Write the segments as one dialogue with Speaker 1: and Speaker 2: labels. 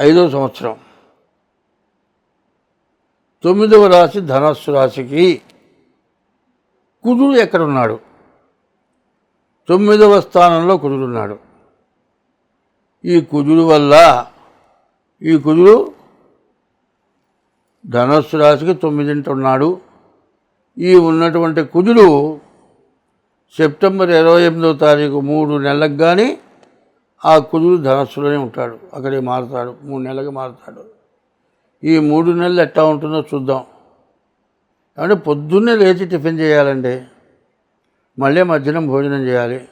Speaker 1: ఐదో సంవత్సరం. తొమ్మిదవ రాశి ధనస్సు రాశికి కుజుడు ఎక్కడున్నాడు? తొమ్మిదవ స్థానంలో కుదురున్నాడు ఈ కుదురు వల్ల ఈ కుదురు ధనస్సు రాశికి తొమ్మిదింట ఉన్నాడు. ఈ ఉన్నటువంటి కుదురు సెప్టెంబర్ ఇరవై ఎనిమిదో తారీఖు మూడు నెలలకు కానీ ఆ కుజుడు ధనస్సులోనే ఉంటాడు. అక్కడే మారుతాడు. మూడు నెలలకి మారుతాడు. ఈ మూడు నెలలు ఎట్లా ఉంటుందో చూద్దాం. అంటే పొద్దున్నే లేచి టిఫిన్ చేయాలండి. మళ్ళీ మధ్యాహ్నం భోజనం చేయాలి.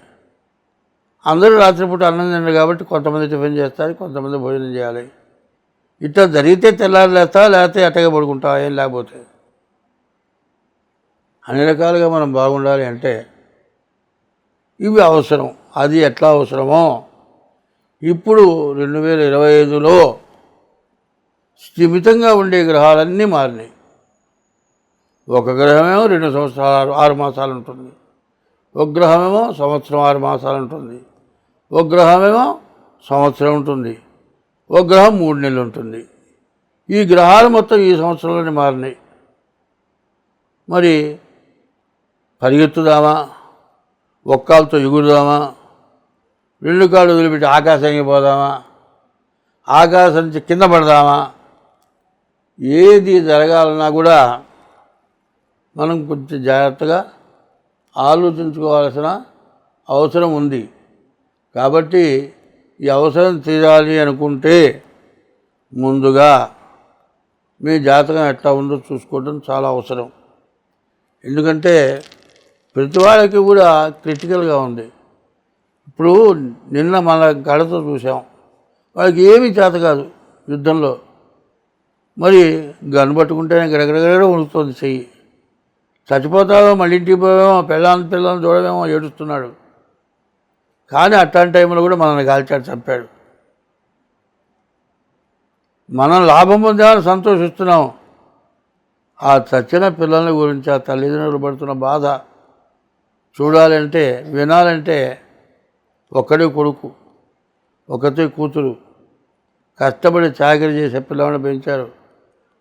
Speaker 1: అందరూ రాత్రిపూట అన్నం తినరు కాబట్టి కొంతమంది టిఫిన్ చేస్తారు కొంతమంది భోజనం చేయాలి. ఇట్లా జరిగితే తెల్లారి లేస్తా లేకపోతే ఎట్టగా పడుకుంటా ఏం లేకపోతే. అన్ని రకాలుగా మనం బాగుండాలి అంటే ఇవి అవసరం. అది ఎట్లా అవసరమో ఇప్పుడు రెండు వేల ఇరవై ఐదులో స్థిమితంగా ఉండే గ్రహాలన్నీ మారినాయి. ఒక గ్రహమేమో రెండు సంవత్సరాలు ఆరు ఆరు మాసాలు ఉంటుంది. ఒక గ్రహమేమో సంవత్సరం ఆరు మాసాలు ఉంటుంది. ఒక గ్రహమేమో సంవత్సరం ఉంటుంది. ఒక గ్రహం మూడు నెలలు ఉంటుంది. ఈ గ్రహాలు మొత్తం ఈ సంవత్సరంలోనే మారినాయి. మరి పరిగెత్తుదామా? ఒక్కాలతో ఎగురుదామా? రెండు కాళ్ళు వదిలిపెట్టి ఆకాశానికి పోదామా? ఆకాశం నుంచి కింద పడదామా? ఏది జరగాలన్నా కూడా మనం కొంచెం జాగ్రత్తగా ఆలోచించుకోవాల్సిన అవసరం ఉంది. కాబట్టి ఈ అవసరం తీరాలి అనుకుంటే ముందుగా మీ జాతకం ఎట్లా ఉందో చూసుకోవడం చాలా అవసరం. ఎందుకంటే ప్రతి వాళ్ళకి కూడా క్రిటికల్గా ఉంది. ఇప్పుడు నిన్న మన గడతో చూసాం. వాళ్ళకి ఏమీ చేత కాదు యుద్ధంలో. మరి గన్ పట్టుకుంటేనే గడగడగడ ఉడుతుంది చెయ్యి. చచ్చిపోతావో మళ్ళీ ఇంటికి పోవేమో పిల్లని పిల్లల్ని చూడవేమో ఏడుస్తున్నాడు. కానీ అట్లాంటి టైంలో కూడా మనల్ని కాల్చాడు చంపాడు. మనం లాభం పొందామని సంతోషిస్తున్నాం. ఆ చచ్చిన పిల్లల గురించి ఆ తల్లిదండ్రులు పడుతున్న బాధ చూడాలంటే వినాలంటే ఒక్కడే కొడుకు ఒకతే కూతురు కష్టపడి చాకరీ చేసే పిల్లవాడిని పెంచారు.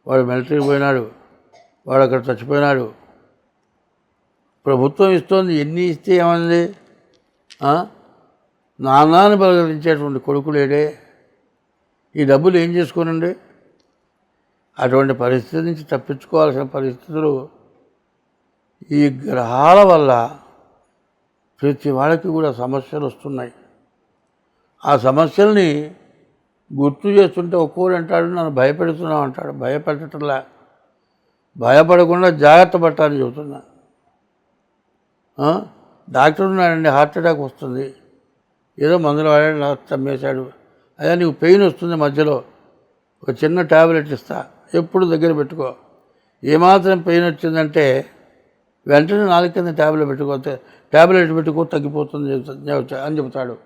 Speaker 1: వాడు మిలిటరీకి పోయినాడు వాడు అక్కడ చచ్చిపోయినాడు. ప్రభుత్వం ఇస్తోంది ఎన్ని ఇస్తే ఏమంది? ఆ? నాన్నాన్ని కొడుకులేడే ఈ డబ్బులు ఏం చేసుకోనండి? అటువంటి పరిస్థితి నుంచి తప్పించుకోవాల్సిన పరిస్థితులు ఈ గ్రహాల వల్ల ప్రతి వాళ్ళకి కూడా సమస్యలు వస్తున్నాయి. ఆ సమస్యల్ని గుర్తు చేస్తుంటే ఒక్కోరు అంటాడు నన్ను భయపెడుతున్నావు అంటాడు. భయపెట్టట్లా. భయపడకుండా జాగ్రత్త పట్టాలని చెబుతున్నా. డాక్టర్ ఉన్నాడండి హార్ట్ అటాక్ వస్తుంది. ఏదో మందులు వాడాడు నాకు తమ్మేశాడు అయ్యా నీకు పెయిన్ వస్తుంది మధ్యలో. ఒక చిన్న ట్యాబ్లెట్ ఇస్తా. ఎప్పుడు దగ్గర పెట్టుకో. ఏమాత్రం పెయిన్ వచ్చిందంటే వెంటనే నాలుగు కింద ట్యాబ్లెట్ పెట్టుకోతే ట్యాబ్లెట్ పెట్టుకో తగ్గిపోతుంది అని చెబుతాడు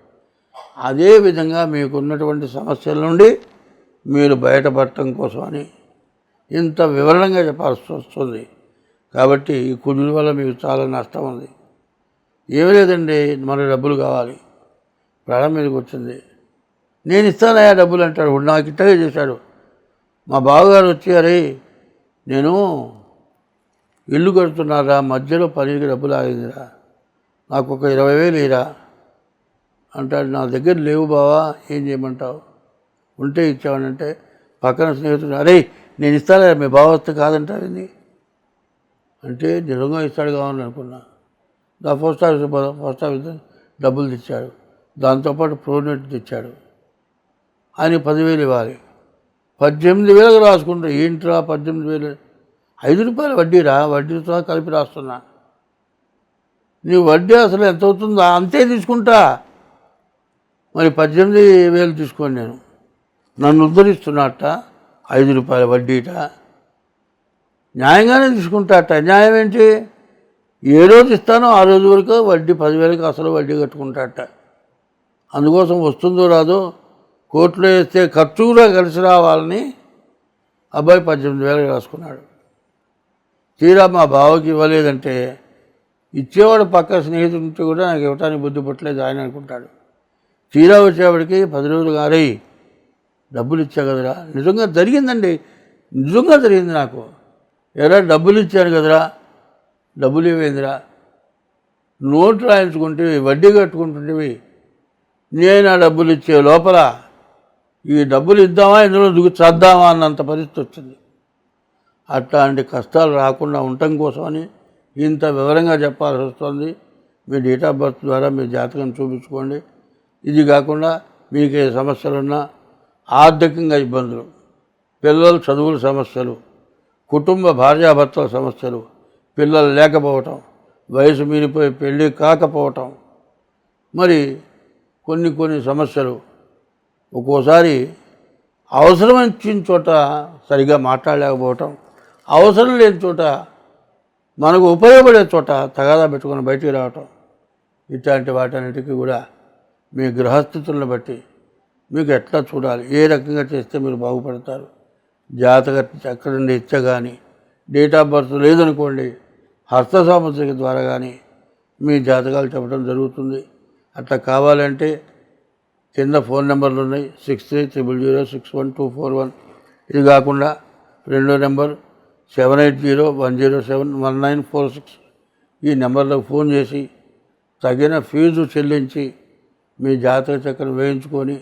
Speaker 1: అదేవిధంగా మీకు ఉన్నటువంటి సమస్యల నుండి మీరు బయటపడటం కోసమని ఇంత వివరణంగా చెప్పాల్సి వస్తుంది. కాబట్టి ఈ కుజుల వల్ల మీకు చాలా నష్టం ఉంది. ఏమీ లేదండి మన డబ్బులు కావాలి. ప్రాణం మీదకి వచ్చింది. నేను ఇస్తానయా డబ్బులు అంటాడు. నాకు ఇట్టగా చేశాడు. మా బావగారు వచ్చి అరే నేను ఇల్లు కడుతున్నారా? మధ్యలో పనికి డబ్బులు ఆగిందిరా. నాకు ఒక ఇరవై వేలు ఇరా అంటాడు నా దగ్గర లేవు బావా ఏం చేయమంటావు? ఉంటే ఇచ్చావనంటే పక్కన స్నేహితుడు అరే నేను ఇస్తాలే మీ బావ వస్తే అంటే నిజంగా ఇస్తాడు కావాలని అనుకున్నా. నా పోస్ట్ ఆఫీస్ పోస్ట్ ఆఫీస్ డబ్బులు తెచ్చాడు. దాంతోపాటు ప్రోనెట్ తెచ్చాడు. ఆయన పదివేలు ఇవ్వాలి. పద్దెనిమిది వేలకు రాసుకుంటారు ఏంట్రా పద్దెనిమిది వేలు? ఐదు రూపాయలు వడ్డీరా? వడ్డీతో కలిపి రాస్తున్నా. నీ వడ్డీ అసలు ఎంత అవుతుందో అంతే తీసుకుంటా. మరి పద్దెనిమిది వేలు తీసుకోండి నేను. నన్ను ఉద్ధరిస్తున్నట్ట ఐదు రూపాయల వడ్డీట. న్యాయంగానే తీసుకుంటాట. న్యాయం ఏంటి? ఏ రోజు ఇస్తానో ఆ రోజు వరకు వడ్డీ పదివేలకు అసలు వడ్డీ కట్టుకుంటాట. అందుకోసం వస్తుందో రాదో కోర్టులో వేస్తే ఖర్చు కూడా కలిసి రావాలని అబ్బాయి పద్దెనిమిది వేలకు రాసుకున్నాడు. తీరా మా బావకి ఇవ్వలేదంటే ఇచ్చేవాడు పక్క స్నేహితుడితో కూడా నాకు ఇవ్వటానికి బుద్ధి పుట్టలేదు ఆయన అనుకుంటాడు. తీరా వచ్చేవాడికి పది రోజులు గారై డబ్బులు ఇచ్చా కదరా? నిజంగా జరిగిందండి. నిజంగా జరిగింది నాకు. ఎరా డబ్బులు ఇచ్చాను కదరా? డబ్బులు ఇవ్వేందిరా? నోట్లు రాయించుకుంటేవి వడ్డీ కట్టుకుంటుంటేవి నేను ఆ డబ్బులు ఇచ్చే లోపల ఈ డబ్బులు ఇద్దామా ఇందులో దిగు చద్దామా అన్నంత పరిస్థితి వచ్చింది. అట్లాంటి కష్టాలు రాకుండా ఉండటం కోసమని ఇంత వివరంగా చెప్పాల్సి వస్తుంది. మీ డేట్ ఆఫ్ బర్త్ ద్వారా మీ జాతకం చూపించుకోండి. ఇది కాకుండా మీకు ఏ సమస్యలున్నా ఆర్థికంగా ఇబ్బందులు పిల్లల చదువుల సమస్యలు కుటుంబ భార్యాభర్తల సమస్యలు పిల్లలు లేకపోవటం వయసు మీరిపోయి పెళ్ళి కాకపోవటం. మరి కొన్ని కొన్ని సమస్యలు ఒక్కోసారి అవసరమించిన చోట సరిగా మాట్లాడలేకపోవటం. అవసరం లేని చోట మనకు ఉపయోగపడే చోట తగాదా పెట్టుకొని బయటికి రావటం. ఇట్లాంటి వాటన్నిటికీ కూడా మీ గృహస్థితులను బట్టి మీకు ఎట్లా చూడాలి? ఏ రకంగా చేస్తే మీరు బాగుపడతారు? జాతక చక్రం నుండి ఇచ్చ కానీ డేట్ ఆఫ్ బర్త్ లేదనుకోండి హస్త సాముద్రిక ద్వారా కానీ మీ జాతకాలు చెప్పడం జరుగుతుంది. అట్లా కావాలంటే కింద ఫోన్ నెంబర్లు ఉన్నాయి six three triple zero six one two four one. ఇది కాకుండా రెండో number seven eight zero one zero seven one nine four six ఈ నెంబర్లకు ఫోన్ చేసి తగిన ఫీజు చెల్లించి మీ జాతక చక్రం వేయించుకొని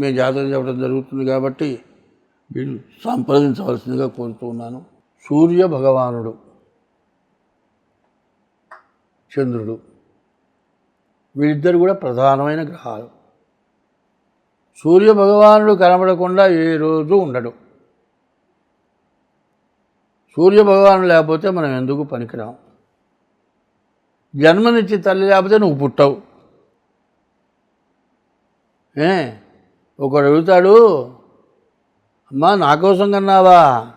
Speaker 1: మీ జాతకం చెప్పడం జరుగుతుంది కాబట్టి మీరు సంప్రదించవలసిందిగా కోరుతున్నాను సూర్య భగవానుడు చంద్రుడు వీళ్ళిద్దరు కూడా ప్రధానమైన గ్రహాలు. సూర్య భగవానుడు కనబడకుండా ఏ రోజు ఉండడు. సూర్య లేకపోతే మనం ఎందుకు పనికిరాం? జన్మనిచ్చి తల్లి లేకపోతే నువ్వు పుట్టవు. ఏ? ఒకడు అడుగుతాడు అమ్మా నా కోసం కన్నావా?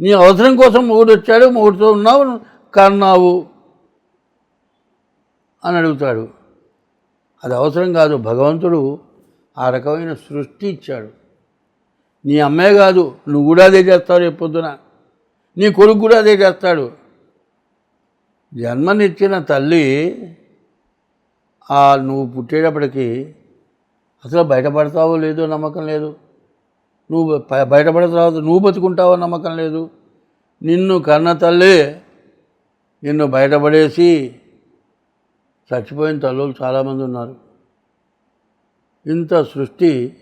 Speaker 1: నీ అవసరం కోసం మొగుడు వచ్చాడు మొగుడుతో ఉన్నావు కన్నావు అని అడుగుతాడు. అది అవసరం కాదు భగవంతుడు ఆ రకమైన సృష్టి ఇచ్చాడు. నీ అమ్మే కాదు నువ్వు కూడా అదే చేస్తావు రేపు పొద్దున నీ కొడుకు కూడా అదే చేస్తాడు. జన్మనిచ్చిన తల్లి ఆ నువ్వు పుట్టేటప్పటికి అసలు బయటపడతావో లేదో నమ్మకం లేదు. నువ్వు బయటపడిన బయటపడతావో నువ్వు బతుకుంటావో నమ్మకం లేదు. నిన్ను కన్న తల్లి నిన్ను బయటపడేసి చచ్చిపోయిన తల్లులు చాలామంది ఉన్నారు. ఇంత సృష్టి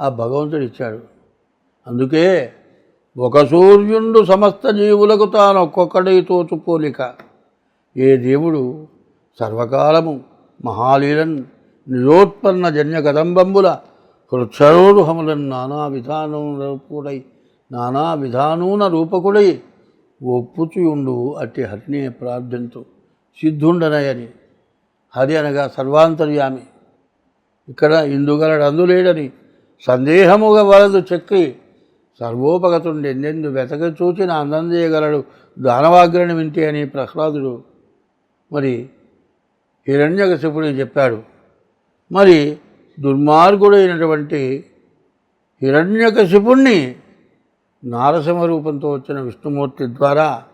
Speaker 1: ఆ భగవంతుడు ఇచ్చాడు అందుకే ఒక సూర్యుండు సమస్త జీవులకు తాను ఒక్కొక్కడి తోచుపోలిక. ఏ దేవుడు సర్వకాలము మహాలీలన్ నిజోత్పన్న జన్య కదంబంబుల హృక్షరోరుహములను నానా విధానం రూపుడై నానా విధానూన రూపకుడై ఒప్పుచుయుండు అట్టి హరినే ప్రార్థంతు. సిద్ధుండనయని. హరి అనగా సర్వాంతర్యామి. ఇక్కడ ఇందుగలడు అందులేడని సందేహముగా వలదు చెక్కి సర్వోపగతుండి. ఎందెందు వెతక చూచిన అందందేయగలడు దానవాగ్రని వింటే అని ప్రహ్లాదుడు మరి హిరణ్యకశిపుడు చెప్పాడు. మరి దుర్మార్గుడైనటువంటి హిరణ్యకశిపుణ్ణి నారసింహ రూపంతో వచ్చిన విష్ణుమూర్తి ద్వారా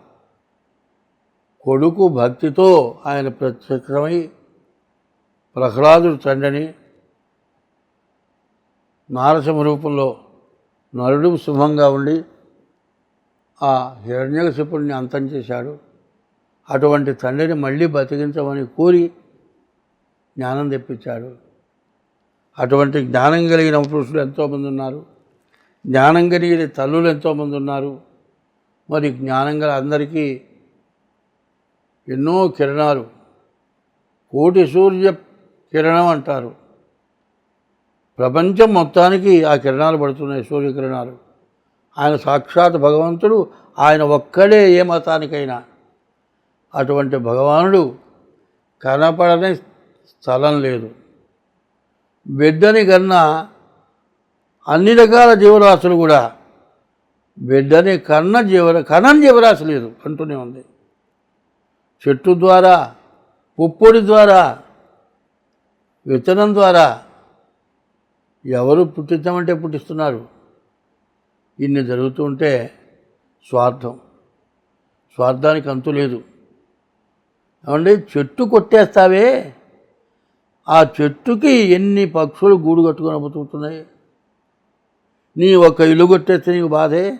Speaker 1: కొడుకు భక్తితో ఆయన ప్రత్యక్షమై ప్రహ్లాదుడు తండ్రిని నారసింహ రూపంలో నరుడు శుభంగా ఉండి ఆ హిరణ్యకశిపుడిని అంతం చేశాడు. అటువంటి తండ్రిని మళ్ళీ బతికించమని కోరి జ్ఞానం తెప్పించాడు. అటువంటి జ్ఞానం కలిగిన పురుషులు ఎంతోమంది ఉన్నారు. జ్ఞానం కలిగిన తల్లులు ఎంతోమంది ఉన్నారు. మరి జ్ఞానం గల అందరికీ ఎన్నో కిరణాలు. కోటి సూర్య కిరణం అంటారు. ప్రపంచం మొత్తానికి ఆ కిరణాలు పడుతున్నాయి సూర్యకిరణాలు. ఆయన సాక్షాత్ భగవంతుడు ఆయన ఒక్కడే ఏ మతానికైనా. అటువంటి భగవానుడు కనపడని స్థలం లేదు. బిడ్డని కన్నా అన్ని రకాల జీవరాశులు కూడా బిడ్డని కన్న జీవర కనని జీవరాశి లేదు అంటూనే ఉంది. చెట్టు ద్వారా పుప్పొడి ద్వారా విత్తనం ద్వారా ఎవరు పుట్టించమంటే పుట్టిస్తున్నారు. ఇన్ని జరుగుతుంటే స్వార్థం. స్వార్థానికి అంతు లేదు. ఏమంటే చెట్టు కొట్టేస్తావే. ఆ చెట్టుకి ఎన్ని పక్షులు గూడు కట్టుకొని బతుకుతున్నాయి? నీ ఒక ఇల్లు కొట్టేస్తే నీకు బాధే?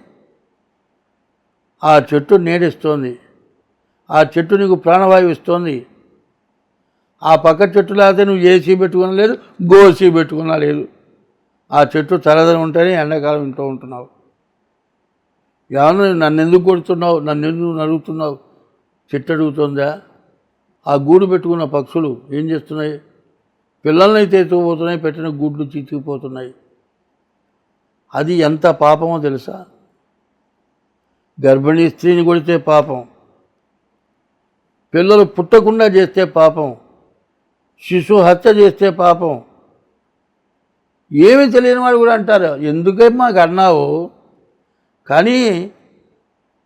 Speaker 1: ఆ చెట్టు నీడిస్తోంది. ఆ చెట్టు నీకు ప్రాణవాయువు ఇస్తోంది. ఆ పక్క చెట్టు లేకపోతే నువ్వు ఏసీ పెట్టుకున్నా లేదు గోసీ పెట్టుకున్నా లేదు. ఆ చెట్టు చల్లదని ఉంటేనే ఎండాకాలం ఇంట్లో ఉంటున్నావు. ఏమన్నా నన్ను ఎందుకు కొడుతున్నావు? నన్ను ఎందుకు నడుగుతున్నావు? చెట్టు అడుగుతుందా? ఆ గూడు పెట్టుకున్న పక్షులు ఏం చేస్తున్నాయి? పిల్లల్ని అయితే ఎత్తుకుపోతున్నాయి పెట్టిన గూడ్లు చితికిపోతున్నాయి అది ఎంత పాపమో తెలుసా? గర్భిణీ స్త్రీని కొడితే పాపం. పిల్లలు పుట్టకుండా చేస్తే పాపం. శిశు హత్య చేస్తే పాపం. ఏమీ తెలియని వాడు కూడా అంటారు ఎందుకే మాకు అన్నావు కానీ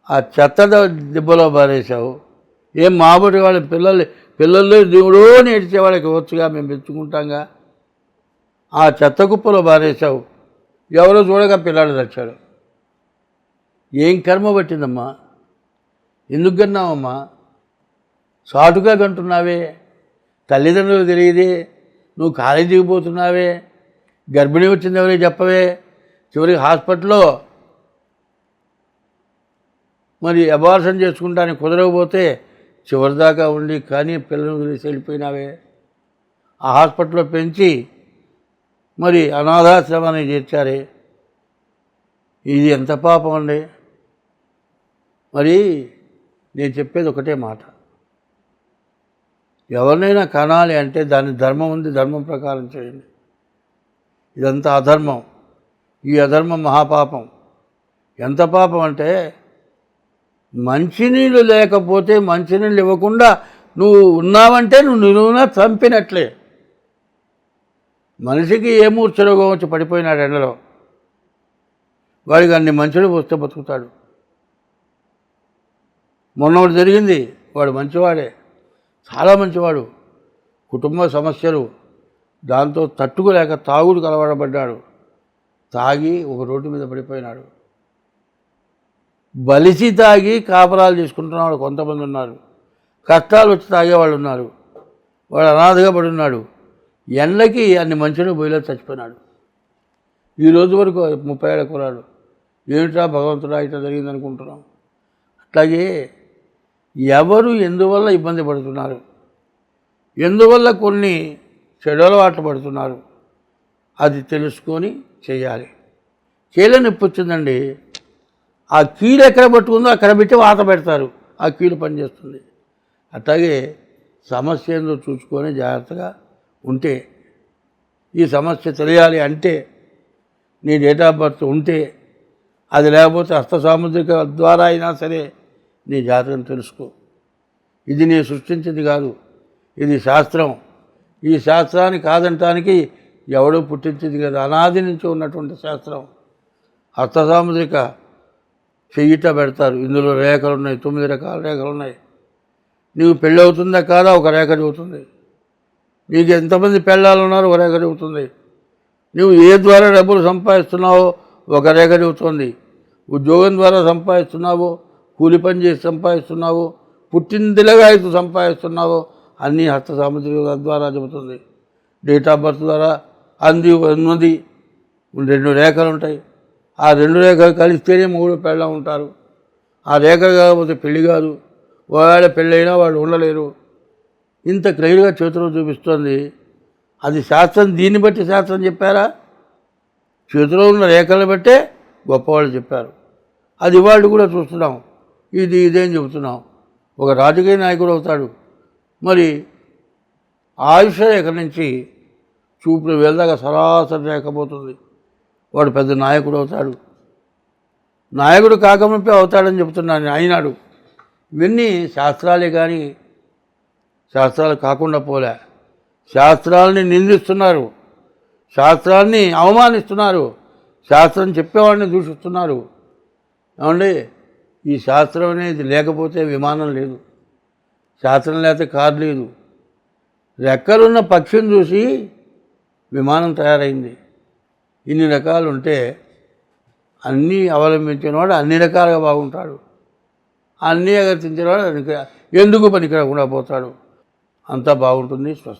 Speaker 1: ఆ చెత్త దెబ్బలో పారేశావు. ఏం మాబడి వాళ్ళ పిల్లలు పిల్లల్లో దేవుడో నేర్చే వాళ్ళకి వచ్చుగా మేము మెచ్చుకుంటాంగా? ఆ చెత్త కుప్పలో బారేశావు ఎవరో చూడగా పిల్లాడు తెచ్చాడు ఏం కర్మ పట్టిందమ్మా? ఎందుకు కన్నావమ్మా? సాటుగా కంటున్నావే. తల్లిదండ్రులు తెలియదే. నువ్వు కాలేజీకి పోతున్నావే. గర్భిణీ వచ్చింది ఎవరికి చెప్పవే? చివరికి హాస్పిటల్లో మరి అబార్షన్ చేసుకుంటానికి కుదరకపోతే చివరిదాకా ఉండి కానీ పిల్లలు వదిలేసి వెళ్ళిపోయినావే. ఆ హాస్పిటల్లో పెంచి మరి అనాథాశ్రమాన్ని చేర్చారే. ఇది ఎంత పాపం అండి. మరి నేను చెప్పేది ఒకటే మాట. ఎవరినైనా కనాలి అంటే దాని ధర్మం ఉంది ధర్మం ప్రకారం చేయండి. ఇదంతా అధర్మం. ఈ అధర్మం మహాపాపం. ఎంత పాపం అంటే మంచినీళ్ళు లేకపోతే మంచినీళ్ళు ఇవ్వకుండా నువ్వు ఉన్నావంటే నువ్వు నిలువునా చంపినట్లే. మనిషికి ఏ మూర్ఛరోగం వచ్చి పడిపోయినాడు ఎండలో? వాడికి అన్ని మంచులు వస్తే బతుకుతాడు. మొన్న ఒకటి జరిగింది వాడు మంచివాడే. చాలా మంచివాడు. కుటుంబ సమస్యలు. దాంతో తట్టుకోలేక తాగుడు కలవడబడ్డాడు. తాగి ఒక రోడ్డు మీద పడిపోయినాడు. బలిసి తాగి కాపరాలు చేసుకుంటున్న కొంతమంది ఉన్నారు. కష్టాలు వచ్చి తాగేవాళ్ళు ఉన్నారు. వాడు అనాథగా పడి ఉన్నాడు ఎండకి అన్ని మంచులు బొయ్యిలో చచ్చిపోయినాడు. ఈ రోజు వరకు ముప్పై ఏళ్ళ కురాడు ఏమిటా భగవంతుడా ఇట్లా జరిగింది అనుకుంటున్నాం అట్లాగే ఎవరు ఎందువల్ల ఇబ్బంది పడుతున్నారు? ఎందువల్ల కొన్ని చెడు పడుతున్నారు. అది తెలుసుకొని చేయాలి. కీళ్ళ నొప్పి వచ్చిందండి. ఆ కీలు ఎక్కడ పట్టుకుందో అక్కడ పెట్టి వాత పెడతారు. ఆ కీలు పనిచేస్తుంది అట్లాగే సమస్య ఏందో చూసుకొని జాగ్రత్తగా ఉంటే ఈ సమస్య తెలియాలి అంటే నీ డేట్ ఆఫ్ బర్త్ ఉంటే అది లేకపోతే హస్త సాముద్రిక ద్వారా అయినా సరే నీ జాతకం తెలుసుకో. ఇది నేను సృష్టించింది కాదు. ఇది శాస్త్రం. ఈ శాస్త్రాన్ని కాదంటానికి ఎవడో పుట్టించింది కదా. అనాది నుంచి ఉన్నటువంటి శాస్త్రం. అర్థసాముద్రిక చెయ్యిట పెడతారు. ఇందులో రేఖలు ఉన్నాయి తొమ్మిది రకాల రేఖలు ఉన్నాయి నీకు పెళ్ళి అవుతుందా కాదా? ఒక రేఖ చెబుతుంది. నీకు ఎంతమంది పెళ్ళాలు ఒక రేఖ చెబుతుంది. నువ్వు ఏ ద్వారా డబ్బులు సంపాదిస్తున్నావో? ఒక రేఖ చెబుతుంది. ఉద్యోగం ద్వారా సంపాదిస్తున్నావో? కూలి పని చేసి సంపాదిస్తున్నావో? పుట్టిందిలగాయతూ సంపాదిస్తున్నావో? అన్నీ హస్త సాముద్రిక ద్వారా చెబుతుంది. డేట్ ఆఫ్ బర్త్ ద్వారా అంది ఉన్నది రెండు రేఖలు ఉంటాయి. ఆ రెండు రేఖలు కలిస్తేనే మూడు పెళ్ళ ఉంటారు. ఆ రేఖ కాకపోతే పెళ్ళి కాదు. ఒకవేళ పెళ్ళైనా వాళ్ళు ఉండలేరు. ఇంత క్లియర్గా చేతిలో చూపిస్తుంది. అది శాస్త్రం దీన్ని బట్టి శాస్త్రం చెప్పారా? చేతిలో ఉన్న రేఖలను బట్టే గొప్పవాళ్ళు చెప్పారు. అది వాళ్ళు కూడా చూస్తున్నాం. ఇది ఇదేం చెబుతున్నాం. ఒక రాజకీయ నాయకుడు అవుతాడు. మరి ఆయుష రేఖ నుంచి చూపులు వెళ్దాక సరాసరి లేకపోతుంది వాడు పెద్ద నాయకుడు అవుతాడు. నాయకుడు కాకముంపే అవుతాడని చెప్తున్నాను అయినాడు. ఇవన్నీ శాస్త్రాలే కానీ శాస్త్రాలు కాకుండా పోలే. శాస్త్రాలని నిందిస్తున్నారు. శాస్త్రాన్ని అవమానిస్తున్నారు. శాస్త్రం చెప్పేవాడిని దూషిస్తున్నారు. ఏమండి? ఈ శాస్త్రం అనేది లేకపోతే విమానం లేదు. శాస్త్రం లేకపోతే కారు లేదు. రెక్కలున్న పక్షిని చూసి విమానం తయారైంది. ఇన్ని రకాలు ఉంటే అన్నీ అవలంబించినవాడు అన్ని రకాలుగా బాగుంటాడు. అన్నీ అగర్తించినవాడు ఎందుకు పనికిరాకుండా పోతాడు. అంతా బాగుంటుంది స్వస్తి